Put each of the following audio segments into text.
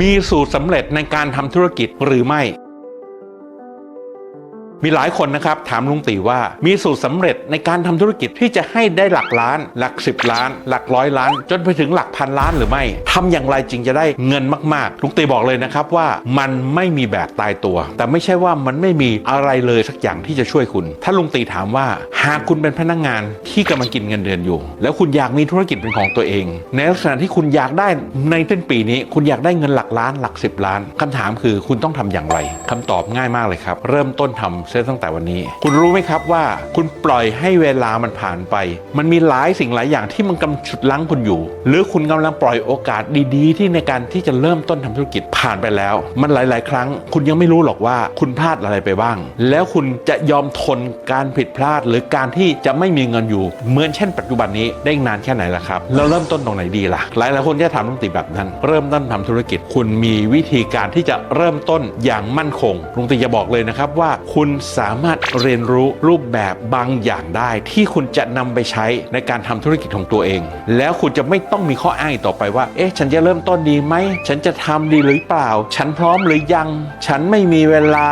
มีสูตรสำเร็จในการทำธุรกิจหรือไม่ มีหลายคนนะครับถามลุงตีว่ามีสูตรสำเร็จในการทำธุรกิจที่จะให้ได้หลักล้าน หลัก 10 ล้าน หลักร้อยล้าน จนไปถึงหลักพันล้านหรือไม่ทำอย่างไรจึงจะได้เงินมากๆลุงตีบอกเลยนะครับว่ามันไม่มีแบบตายตัว แต่ไม่ใช่ว่ามันไม่มีอะไรเลยสักอย่างที่จะช่วยคุณ ถ้าลุงตีถามว่าหากคุณเป็นพนักงานที่กำลังกินเงินเดือนอยู่ แล้วคุณอยากมีธุรกิจเป็นของตัวเอง ในลักษณะที่คุณอยากได้ในต้นปีนี้ คุณอยากได้เงินหลักล้านหลัก 10 ล้านคำถามคือคุณต้องทำอย่างไรคำตอบง่ายมากเลยครับ เริ่มต้นทำเสียตั้งแต่วันนี้ คุณรู้ไหมครับว่า คุณปล่อยให้เวลามันผ่านไป มันมีหลายสิ่งหลายอย่างที่มันกำลังฉุดลั้งคุณอยู่ หรือคุณกำลังปล่อยโอกาสดีๆ ที่ในการที่จะเริ่มต้นทำธุรกิจผ่านไปแล้ว มันหลาย ๆ ครั้ง คุณยังไม่รู้หรอกว่าคุณพลาดอะไรไปบ้าง แล้วคุณจะยอมทนการผิดพลาด หรือการที่จะไม่มีเงินอยู่ เหมือนเช่น ปัจจุบันนี้ได้นานแค่ไหนล่ะครับแล้วเริ่มต้นตรงไหนดีล่ะ หลายๆคนจะถามลุงตีแบบนั้น เริ่มต้นทำธุรกิจ คุณมีวิธีการที่จะเริ่มต้นอย่างมั่นคงลุงตีจะบอกเลยนะครับว่าคุณสามารถเรียนรู้รูปแบบบางอย่างได้ ที่คุณจะนำไปใช้ในการทำธุรกิจของตัวเอง แล้วคุณจะไม่ต้องมีข้ออ้างอีกต่อไปว่า เอ๊ะ ฉันจะเริ่มต้นดีไหม ฉันจะทำดีหรือเปล่า ฉันพร้อมหรือยัง ฉันไม่มีเวลา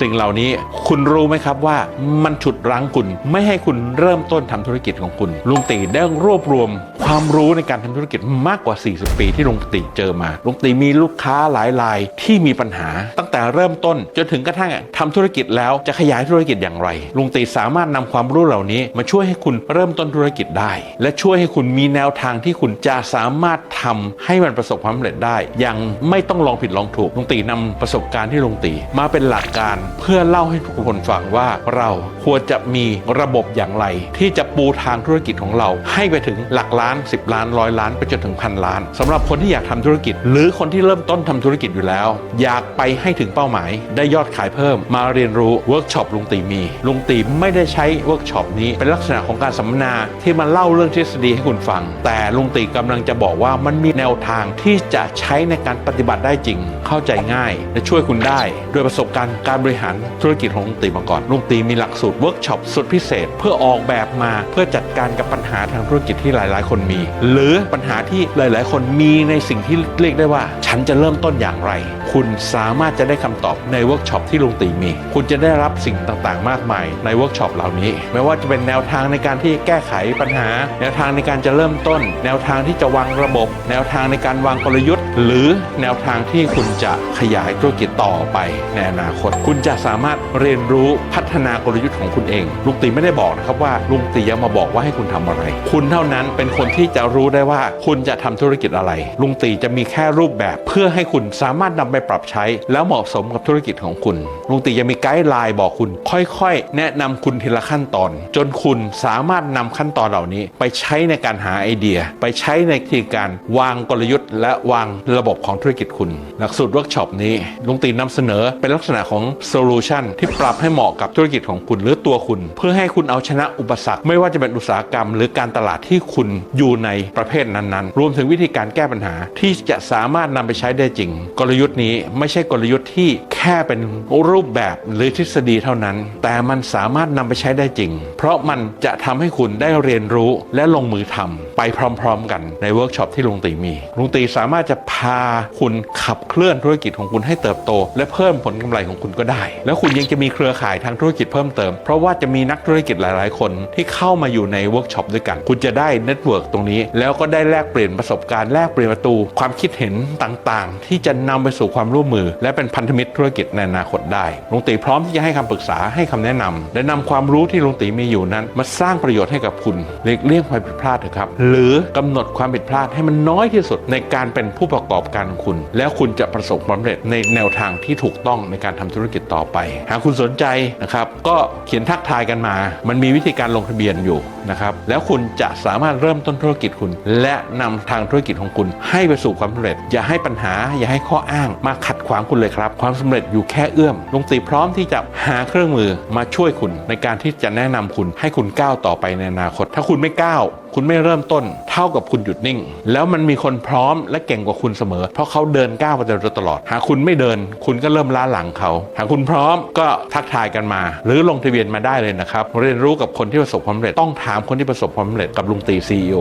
สิ่งเหล่านี้ คุณรู้ไหมครับว่ามันฉุดรั้งคุณ ไม่ให้คุณเริ่มต้นทำธุรกิจของคุณ ลุงตีได้รวบรวม ความรู้ในการทำธุรกิจมากกว่า 40 ปีที่ลุงตีเจอมา ลุงตีมีลูกค้าหลายรายที่มีปัญหา ตั้งแต่เริ่มต้นจนถึงกระทั่งทำธุรกิจแล้วจะขยายธุรกิจอย่างไร ลุงตีสามารถนำความรู้เหล่านี้ มาช่วยให้คุณเริ่มต้นธุรกิจได้ และช่วยให้คุณมีแนวทางที่คุณจะสามารถทำให้มันประสบความสำเร็จได้อย่างไม่ต้องลองผิดลองถูกลุงตีนำประสบการณ์ที่ลุงตีมาเป็นหลักการเพื่อเล่าให้ทุกคนฟังว่าเราควรจะมีระบบอย่างไร ที่จะปูทางธุรกิจของเรา ให้ไปถึงหลักล้าน 10 ล้านร้อยล้านไปจนถึงพันล้านสำหรับคนที่อยากทำธุรกิจ หรือคนที่เริ่มต้นทำธุรกิจอยู่แล้ว อยากไปให้ถึงเป้าหมาย ได้ยอดขายเพิ่มมาเรียนรู้วิร์กช็อปลุงตีมี ลุงตีไม่ได้ใช้เวิร์กช็อปนี้เป็นลักษณะของการสัมมนาที่มาเล่าเรื่องทฤษฎีให้คุณฟัง แต่ลุงตีกำลังจะบอกว่ามันมีแนวทางที่จะใช้ในการปฏิบัติได้จริง เข้าใจง่าย และช่วยคุณได้ โดยประสบการณ์การบริหารธุรกิจของลุงตีมาก่อนลุงตีมีหลักสูตรเวิร์กช็อปสุดพิเศษ เพื่อออกแบบมาเพื่อจัดการกับปัญหาทางธุรกิจที่หลาย ๆ คนมี หรือปัญหาที่หลาย ๆ คนมีในสิ่งที่เรียกได้ว่า ฉันจะเริ่มต้นอย่างไร คุณสามารถจะได้คำตอบในเวิร์กช็อปที่ลุงตีมี คุณจะได้รับสิ่งต่างๆ มากมายในเวิร์กช็อปเหล่านี้ ไม่ว่าจะเป็นแนวทางในการที่แก้ไขปัญหา แนวทางในการจะเริ่มต้น แนวทางที่จะวางระบบ แนวทางในการวางกลยุทธ์ หรือแนวทางที่คุณจะขยายธุรกิจต่อไปในอนาคต คุณจะสามารถเรียนรู้พัฒนากลยุทธ์ของคุณเอง ลุงตีไม่ได้บอกนะครับว่าลุงตีจะมาบอกว่าให้คุณทำอะไร คุณเท่านั้นเป็นคนที่จะรู้ได้ว่าคุณจะทำธุรกิจอะไร ลุงตีจะมีแค่รูปแบบเพื่อให้คุณสามารถนำไปปรับใช้ แล้วเหมาะสมกับธุรกิจของคุณ ลุงตีจะมีไกด์ไลน์บอกคุณ ค่อยๆ แนะนำคุณทีละขั้นตอน จนคุณสามารถนำขั้นตอนเหล่านี้ ไปใช้ในการหาไอเดีย ไปใช้ในที่การวางกลยุทธ์ และวางระบบของธุรกิจคุณหลักสูตรเวิร์กช็อปนี้ลุงตีนำเสนอเป็นลักษณะของโซลูชันที่ปรับให้เหมาะกับธุรกิจของคุณหรือตัวคุณ เพื่อให้คุณเอาชนะอุปสรรค ไม่ว่าจะเป็นอุตสาหกรรม หรือการตลาดที่คุณอยู่ในประเภทนั้นๆ รวมถึงวิธีการแก้ปัญหาที่จะสามารถนำไปใช้ได้จริง กลยุทธ์นี้ไม่ใช่กลยุทธ์ที่แค่เป็นรูปแบบหรือทฤษฎีเท่านั้น แต่มันสามารถนำไปใช้ได้จริง เพราะมันจะทำให้คุณได้เรียนรู้และลงมือทำไปพร้อมๆ กันในเวิร์กช็อปที่ลุงตีมี ลุงตีสามารถจะพาคุณขับเคลื่อนธุรกิจของคุณให้เติบโต และเพิ่มผลกำไรของคุณก็ได้ แล้วคุณยังจะมีเครือข่ายทางธุรกิจเพิ่มเติม เพราะว่าจะมีนักธุรกิจหลาย ๆ คนที่เข้ามาอยู่ในเวิร์กช็อปด้วยกัน คุณจะได้เน็ตเวิร์กตรงนี้ แล้วก็ได้แลกเปลี่ยนประสบการณ์แลกเปลี่ยนประตู ความคิดเห็นต่างๆ ที่จะนำไปสู่ความร่วมมือ และเป็นพันธมิตรธุรกิจในอนาคตได้ลุงตีพร้อมที่จะให้คำปรึกษาให้คำแนะนำและนำความรู้ที่ลุงตีมีอยู่นั้น มาสร้างประโยชน์ให้กับคุณหลีกเลี่ยงความผิดพลาดเถอะครับ หรือกำหนดความผิดพลาดให้มันน้อยที่สุดในการเป็นผู้ประกอบการของคุณ แล้วคุณจะประสบความสำเร็จในแนวทางที่ถูกต้องในการทำธุรกิจต่อไป หากคุณสนใจนะครับก็เขียนทักทายกันมา มันมีวิธีการลงทะเบียนอยู่นะครับแล้วคุณจะสามารถเริ่มต้นธุรกิจคุณ และนำทางธุรกิจของคุณ ให้ไปสู่ความสำเร็จ อย่าให้ปัญหา อย่าให้ข้ออ้างมาขัดขวางคุณเลยครับ ความสำเร็จอยู่แค่เอื้อมลุงตีพร้อมที่จะหาเครื่องมือมาช่วยคุณในการที่จะแนะนำคุณให้คุณก้าวต่อไปในอนาคต ถ้าคุณไม่ก้าว คุณไม่เริ่มต้น เท่ากับคุณหยุดนิ่ง แล้วมันมีคนพร้อมและเก่งกว่าคุณเสมอ เพราะเขาเดินก้าวไปโดยตลอด หากคุณไม่เดิน คุณก็เริ่มล้าหลังเขา หากคุณพร้อมก็ทักทายกันมา หรือลงทะเบียนมาได้เลยนะครับ เรียนรู้กับคนที่ประสบความสำเร็จต้องถามคนที่ประสบความสำเร็จกับลุงตีซีอ